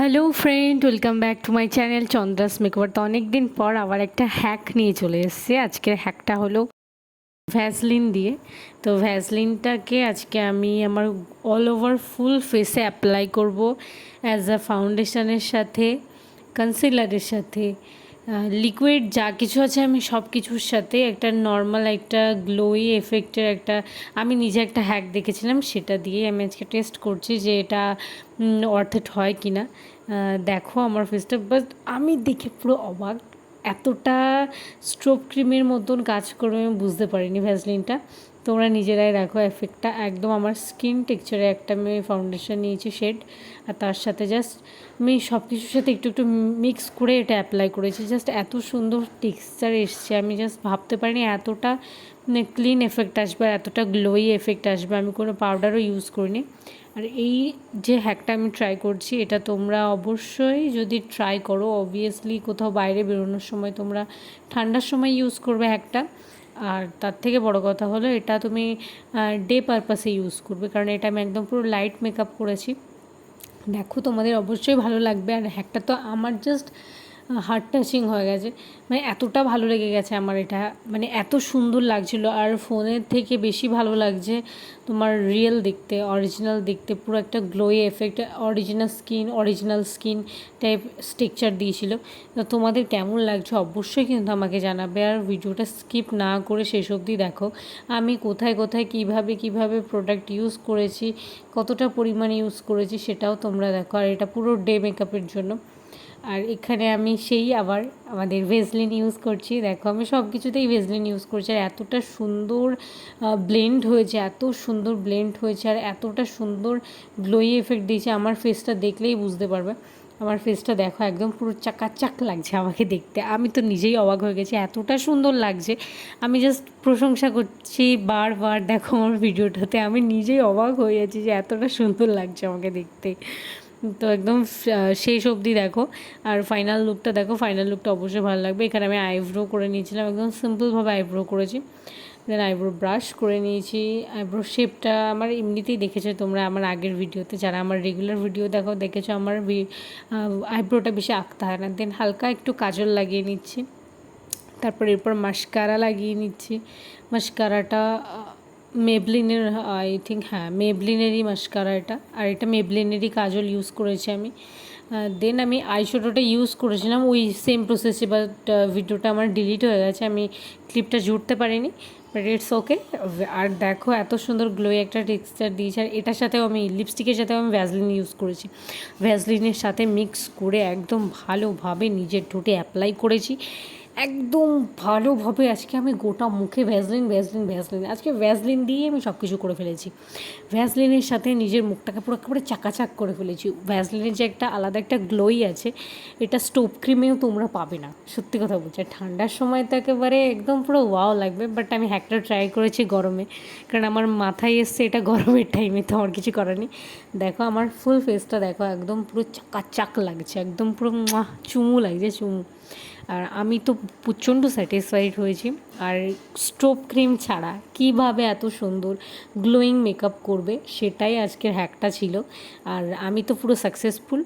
Hello friend welcome back to my channel Chandra's makeover তো অনেকদিন পর আবার একটা হ্যাক নিয়ে চলে এসেছে। আজকের হ্যাকটা হলো ভ্যাসলিন দিয়ে। তো ভ্যাসলিনটাকে আজকে আমি আমার অল ওভার ফুল ফেসে অ্যাপ্লাই করব অ্যাজ আ ফাউন্ডেশনের সাথে কনসিলারের সাথে। লিকুইড যা কিছু আছে আমি সব কিছুর সাথে একটা নর্মাল একটা গ্লোই এফেক্টের একটা, আমি নিজে একটা হ্যাক দেখেছিলাম, সেটা দিয়ে আমি আজকে টেস্ট করছি যে এটা অর্থেট হয় কি না দেখো আমার ফেসটা বাট আমি দেখে পুরো অবাক। এতটা স্ট্রোপ ক্রিমের মতন কাজ করবে আমি বুঝতে পারিনি ভ্যাসলিনটা তোমরা নিজেরাই দেখো এফেক্টটা একদম আমার স্কিন টেক্সচারে একটা আমি ফাউন্ডেশন নিয়েছি শেড আর তার সাথে জাস্ট আমি সব কিছুর সাথে একটু একটু মিক্স করে এটা অ্যাপ্লাই করেছি। জাস্ট এত সুন্দর টেক্সচার এসছে, আমি জাস্ট ভাবতে পারিনি এতটা মানে ক্লিন এফেক্ট আসবে এতটা গ্লোই এফেক্ট আসবে, আমি কোনো পাউডারও ইউজ করিনি। আর এই যে হ্যাকটা আমি ট্রাই করছি, এটা তোমরা অবশ্যই যদি ট্রাই করো অবভিয়াসলি কোথাও বাইরে বেরোনোর সময় তোমরা ঠান্ডার সময় ইউজ করবে হ্যাকটা আর তার থেকে বড় কথা হলো এটা তুমি ডে পারপাসে ইউজ করবে। কারণ এটা আমি একদম পুরো লাইট মেকআপ করেছি। দেখো তোমাদের অবশ্যই ভালো লাগবে। আর হ্যাকটা তো আমার জাস্ট হার্ট টাচিং হয়ে গেছে। মানে এতটা ভালো লেগে গেছে আমার এটা। মানে এত সুন্দর লাগছিল আর ফোনের থেকে বেশি ভালো লাগছে তোমার রিয়েল দেখতে অরিজিনাল দেখতে। পুরো একটা glowy effect original skin original skin type structure দিয়েছিল। তো তোমাদের কেমন লাগছে অবশ্যই কিন্তু আমাকে জানাবে আর ভিডিওটা স্কিপ না করে শেষ অবধি দেখো। আমি কোথায় কোথায়, কীভাবে কীভাবে প্রোডাক্ট ইউজ করেছি, কতটা পরিমাণে ইউজ করেছি সেটাও তোমরা দেখো। আর এটা পুরো ডে মেকআপের জন্য। আর এখানে আমি সেই আবার আমাদের ভেজলিন ইউজ করছি। দেখো, আমি সব কিছুতেই ভেজলিন ইউজ করছি আর এতটা সুন্দর ব্লেন্ড হয়েছে, এত সুন্দর ব্লেন্ড হয়েছে আর এতটা সুন্দর গ্লোই এফেক্ট দিয়েছে। আমার ফেসটা দেখলেই বুঝতে পারবে। আমার ফেসটা দেখো, একদম পুরো চাকাচাক লাগছে আমাকে দেখতে। আমি তো নিজেই অবাক হয়ে গেছি, এতটা সুন্দর লাগছে। আমি জাস্ট প্রশংসা করছি বারবার দেখো আমার ভিডিওটাতে। আমি নিজেই অবাক হয়ে যাচ্ছি যে এতটা সুন্দর লাগছে আমাকে দেখতে। তো একদম শেষ অবধি দেখো। আর ফাইনাল লুকটা দেখো ফাইনাল লুকটা অবশ্যই ভালো লাগবে। এখানে আমি আইব্রো করে নিয়েছিলাম, একদম সিম্পলভাবে আইব্রো করেছি। দেন আইব্রো ব্রাশ করে নিয়েছি। আইব্রো শেপটা আমার এমনিতেই দেখেছ তোমরা আমার আগের ভিডিওতে যারা আমার রেগুলার ভিডিও দেখো, দেখেছ আমার আইব্রোটা বেশি আঁকতে হয় না। দেন হালকা একটু কাজল লাগিয়ে নিচ্ছি। তারপর এরপর মাস্কারা লাগিয়ে নিচ্ছি। মাস্কারাটা মেবলিনের আই থিঙ্ক হ্যাঁ মেবলিনেরই মাস্কারা এটা। আর এটা মেবলিনেরই কাজল ইউজ করেছি আমি। দেন আমি আইশ্যাডোটা ইউজ করেছিলাম। ওই সেম প্রসেসে বাট ভিডিওটা আমার ডিলিট হয়ে গেছে। আমি ক্লিপটা জুড়তে পারিনি বাট ইটস ওকে আর দেখো, এত সুন্দর গ্লোই একটা টেক্সচার দিয়েছে। আর এটার সাথেও আমি লিপস্টিকের সাথেও আমি ভ্যাসলিন ইউজ করেছি। ভ্যাসলিনের সাথে মিক্স করে একদম ভালোভাবে নিজের ঠোঁটে অ্যাপ্লাই করেছি। একদম ভালোভাবে আজকে আমি গোটা মুখে ভ্যাসলিন ভ্যাসলিন ভ্যাসলিন আজকে ভ্যাসলিন দিয়ে আমি সব কিছু করে ফেলেছি। ভ্যাসলিনের সাথে নিজের মুখটাকে পুরো একেবারে চাকাচাক করে ফেলেছি। ভ্যাসলিনের যে একটা আলাদা একটা গ্লোই আছে, এটা স্টোভ ক্রিমেও তোমরা পাবে না। সত্যি কথা বলছি। ঠান্ডার সময় তো একেবারে একদম পুরো ওয়াও লাগবে বাট আমি হ্যাকটা ট্রাই করেছি গরমে। কারণ আমার মাথায় এসছে এটা গরমের টাইমে তো আমার কিছু করার নেই। দেখো আমার ফুল ফেসটা দেখো, একদম পুরো চাকাচাক লাগছে। একদম পুরো চুমু লাগছে, চুমু। আর আমি তো প্রচণ্ড স্যাটিসফাইড হয়েছি। আর স্টোভ ক্রিম ছাড়া কীভাবে এত সুন্দর গ্লোয়িং মেকআপ করবে, সেটাই আজকের হ্যাকটা ছিল। আর আমি তো পুরো সাকসেসফুল